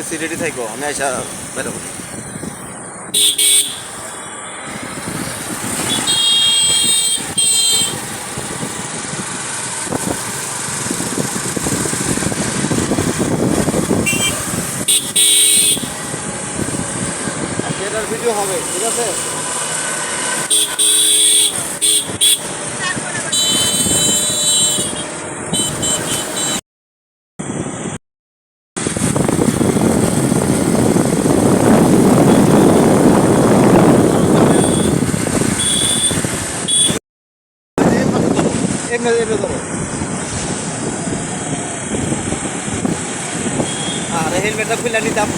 বলছি রেডি থাকো আমি আইসা বেরোবো। ভিডিও হবে ঠিক আছে? এমনি এমনি ধরো। আর হেলমেটটা খুলে নিতাম।